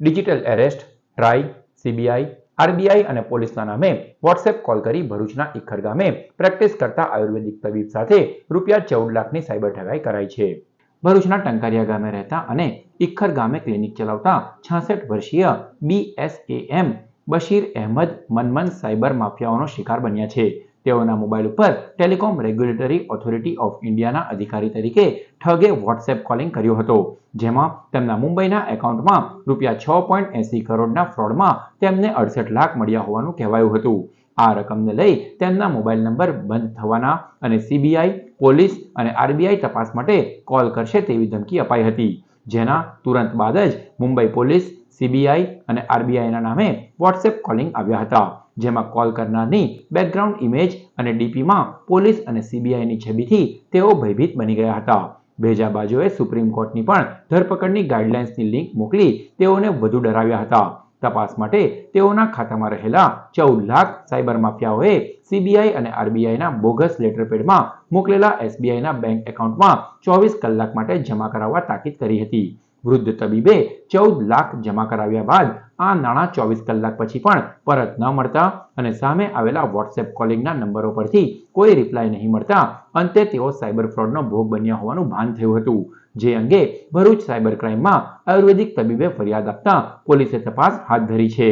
Digital arrest TRAI CBI, RBI અને પોલીસના નામે વોટ્સએપ કોલ કરી ભરૂચના ઇખર ગામે પ્રેક્ટિસ કરતા આયુર્વેદિક તબીબ સાથે રૂપિયા ચૌદ લાખની સાયબર ઠગાઈ કરાઈ છે. ભરૂચના ટંકારિયા ગામે રહેતા અને ઇખર ગામે ક્લિનિક ચલાવતા છાસઠ વર્ષીય બીએસએએમ બશીર અહેમદ મનમન સાયબર માફિયાઓનો શિકાર બન્યા છે. તેઓના મોબાઈલ ઉપર ટેલિકોમ રેગ્યુલેટરી ઓથોરિટી ઓફ ઇન્ડિયાના અધિકારી તરીકે ઠગે વોટ્સએપ કોલિંગ કર્યો હતો, જેમાં તેમના મુંબઈના એકાઉન્ટમાં રૂપિયા છ પોઈન્ટ એસી કરોડના ફ્રોડમાં તેમને અડસઠ લાખ મળ્યા હોવાનું કહેવાયું હતું. આ રકમને લઈ તેમના મોબાઈલ નંબર બંધ થવાના અને સીબીઆઈ, પોલીસ અને આરબીઆઈ તપાસ માટે કોલ કરશે તેવી ધમકી અપાઈ હતી, જેના તુરંત બાદ જ મુંબઈ પોલીસ સીબીઆઈ અને આરબીઆઈના નામે વોટ્સએપ કોલિંગ આવ્યા હતા, જેમાં કોલ કરનારની બેકગ્રાઉન્ડ ઇમેજ અને ડીપીમાં પોલીસ અને સીબીઆઈની છબીથી તેઓ ભયભીત બની ગયા હતા. ભેજા બાજુએ સુપ્રીમ કોર્ટની પણ ધરપકડની ગાઈડલાઇન્સની લિંક મોકલી તેઓને વધુ ડરાવ્યા હતા. તપાસ માટે તેઓના ખાતામાં રહેલા ચૌદ લાખ સાયબર માફિયાઓએ સીબીઆઈ અને આરબીઆઈના બોગસ લેટરપેડમાં મોકલેલા એસબીઆઈના બેંક એકાઉન્ટમાં ચોવીસ કલાક માટે જમા કરાવવા તાકીદ કરી હતી. વૃદ્ધ તબીબે ચૌદ લાખ જમા કરાવ્યા બાદ આ નાણાં ચોવીસ કલાક પછી પણ પરત ન મળતા અને સામે આવેલા વોટ્સએપ કોલિંગના નંબરો પરથી કોઈ રિપ્લાય નહીં મળતા. અંતે તેઓ સાયબર ફ્રોડનો ભોગ બન્યા હોવાનું ભાન થયું હતું. જે અંગે ભરૂચ સાયબર ક્રાઇમમાં આયુર્વેદિક તબીબે ફરિયાદ આપતા પોલીસે તપાસ હાથ ધરી છે.